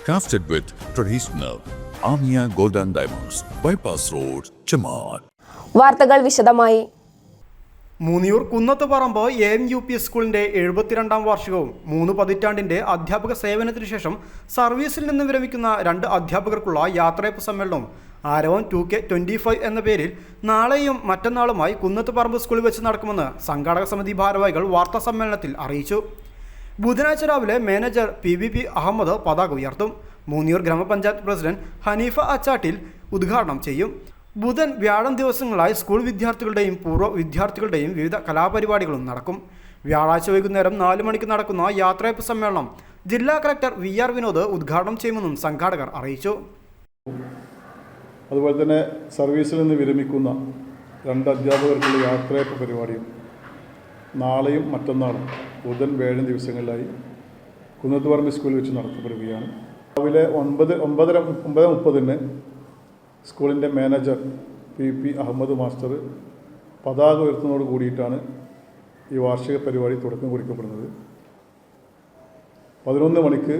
Crafted with traditional Amia Golden Diamonds, Bypass Road, Chamar. വാർത്തകൾ വിശദമായി Moonniyur Kunnathuparamba A M U P സ്കൂളിന്റെ എഴുപത്തിരണ്ടാം വാർഷികവും മൂന്ന് പതിറ്റാണ്ടിന്റെ അധ്യാപക സേവനത്തിനു ശേഷം സർവീസിൽ നിന്ന് വിരമിക്കുന്ന രണ്ട് അധ്യാപകർക്കുള്ള യാത്രയപ്പ് സമ്മേളനവും ആരവം ടു കെ ട്വന്റി ഫൈവ് എന്ന പേരിൽ നാളെയും മറ്റന്നാളുമായി കുന്നത്തുപറമ്പ് സ്കൂളിൽ വെച്ച് നടക്കുമെന്ന് സംഘാടക സമിതി ഭാരവാഹികൾ വാർത്താ സമ്മേളനത്തിൽ അറിയിച്ചു ബുധനാഴ്ച രാവിലെ manager P V P Ahmed പതാക ഉയർത്തും. മൂന്നിയൂർ ഗ്രാമപഞ്ചായത്ത് പ്രസിഡന്റ് ഹനീഫ അച്ചാട്ടിൽ ഉദ്ഘാടനം ചെയ്യും. ബുധൻ വ്യാഴം ദിവസങ്ങളായി സ്കൂൾ വിദ്യാർത്ഥികളുടെയും പൂർവ വിദ്യാർത്ഥികളുടെയും വിവിധ കലാപരിപാടികളും നടക്കും. വ്യാഴാഴ്ച വൈകുന്നേരം നാല് മണിക്ക് നടക്കുന്ന യാത്രയപ്പ് സമ്മേളനം ജില്ലാ കളക്ടർ വി ആർ വിനോദ് ഉദ്ഘാടനം ചെയ്യുമെന്നും സംഘാടകർ അറിയിച്ചു. അതുപോലെ തന്നെ സർവീസിൽ നിന്ന് വിരമിക്കുന്ന രണ്ട് അധ്യാപകർക്കുള്ള യാത്രയപ്പ് പരിപാടിയും നാളെയും മറ്റന്നാളും ബുധൻ വേഴം ദിവസങ്ങളിലായി കുന്നത്തുപറമ്പ് സ്കൂളിൽ വെച്ച് നടത്തപ്പെടുകയാണ്. രാവിലെ ഒൻപത് ഒമ്പതര ഒമ്പത് മുപ്പതിന് സ്കൂളിന്റെ manager P P Ahmed master പതാക ഉയർത്തുന്നതോട് കൂടിയിട്ടാണ് ഈ വാർഷിക പരിപാടി തുടക്കം കുറിക്കപ്പെടുന്നത്. പതിനൊന്ന് മണിക്ക്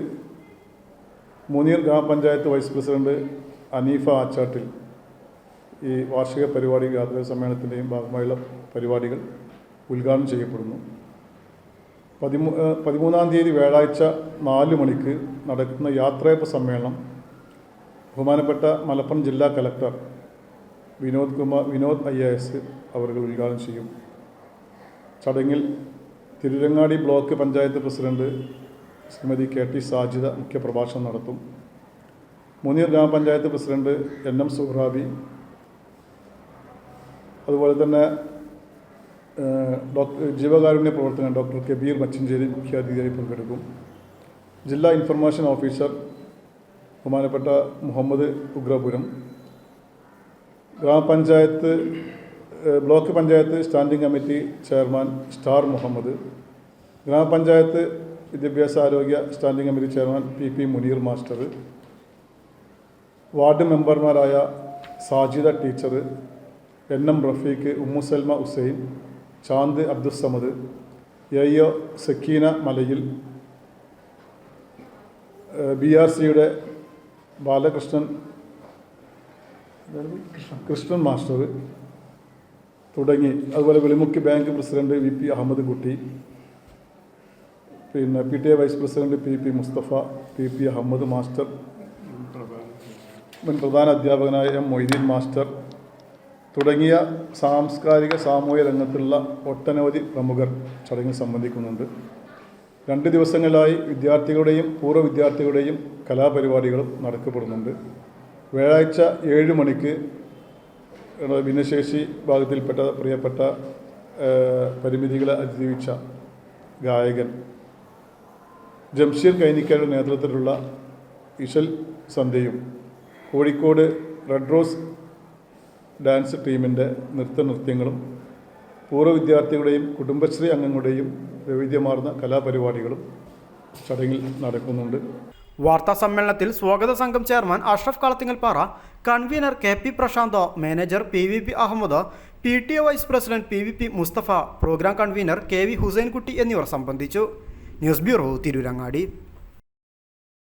മുനീർ ഗ്രാമപഞ്ചായത്ത് വൈസ് പ്രസിഡന്റ് അനീഫ ആച്ചാട്ടിൽ ഈ വാർഷിക പരിപാടി യാത്രാ സമ്മേളനത്തിന്റെയും ഭാഗമായുള്ള പരിപാടികൾ ഉദ്ഘാടനം ചെയ്യപ്പെടുന്നു. പതിമൂ പതിമൂന്നാം തീയതി വ്യാഴാഴ്ച നാല് മണിക്ക് നടക്കുന്ന യാത്രയപ്പ് സമ്മേളനം ബഹുമാനപ്പെട്ട മലപ്പുറം ജില്ലാ collector Vinod Kumar Vinod I S അവർ ഉദ്ഘാടനം ചെയ്യും. ചടങ്ങിൽ Tirurangadi block panchayat president Shrimati K T Sajitha മുഖ്യപ്രഭാഷണം നടത്തും. മുനീർ ഗ്രാമപഞ്ചായത്ത് പ്രസിഡന്റ് എൻ എം സുഹ്റാബി. അതുപോലെ തന്നെ ജീവകാരുണ്യ പ്രവർത്തകൻ ഡോക്ടർ കബീർ മച്ചിഞ്ചേരി മുഖ്യാതിഥിയായി പങ്കെടുക്കും. ജില്ലാ ഇൻഫർമേഷൻ ഓഫീസർ ബഹുമാനപ്പെട്ട മുഹമ്മദ് ഉഗ്രപുരം. ഗ്രാമപഞ്ചായത്ത് block panchayat standing committee chairman star Muhammad. ഗ്രാമപഞ്ചായത്ത് വിദ്യാഭ്യാസ ആരോഗ്യ standing committee chairman P P Muneer master. Ward മെമ്പർമാരായ Sajida teacher N M Rafeeq Ummusalma Hussain Chand Abdussamad എയ്യോ Sakeena Malayil B R സിയുടെ ബാലകൃഷ്ണൻ കൃഷ്ണൻ മാസ്റ്റർ തുടങ്ങി. അതുപോലെ Velimukki bank president V P Ahmed Kutty പിന്നെ P T A vice president P P Mustafa P P Ahmed master മുൻ പ്രധാന അധ്യാപകനായ M Moideen master തുടങ്ങിയ സാംസ്കാരിക സാമൂഹ്യ രംഗത്തുള്ള ഒട്ടനവധി പ്രമുഖർ ചടങ്ങിൽ സംബന്ധിക്കുന്നുണ്ട്. രണ്ട് ദിവസങ്ങളിലായി വിദ്യാർത്ഥികളുടെയും പൂർവ വിദ്യാർത്ഥികളുടെയും കലാപരിപാടികളും നടക്കപ്പെടുന്നുണ്ട്. വ്യാഴാഴ്ച ഏഴ് മണിക്ക് ഭിന്നശേഷി ഭാഗത്തിൽപ്പെട്ട പ്രിയപ്പെട്ട പരിമിതികളെ അതിജീവിച്ച ഗായകൻ ജംഷീർ കൈനിക്കയുടെ നേതൃത്വത്തിലുള്ള ഇഷൽ സന്ധ്യയും കോഴിക്കോട് റെഡ് റോസ് ഡാൻസ് ടീമിന്റെ നൃത്ത നൃത്യങ്ങളും പൂർവ വിദ്യാർത്ഥികളുടെയും കുടുംബശ്രീ അംഗങ്ങളുടെയും വൈവിധ്യമാർന്ന കലാപരിപാടികളും ചടങ്ങിൽ നടക്കുന്നുണ്ട്. വാർത്താ സമ്മേളനത്തിൽ സ്വാഗത സംഘം chairman Ashraf Kalathingalpara convener K P Prashanth manager P V P Ahmed P T A vice president P V P Mustafa programme convener K V Husainkutty എന്നിവർ സംബന്ധിച്ചു. News bureau Tirurangadi.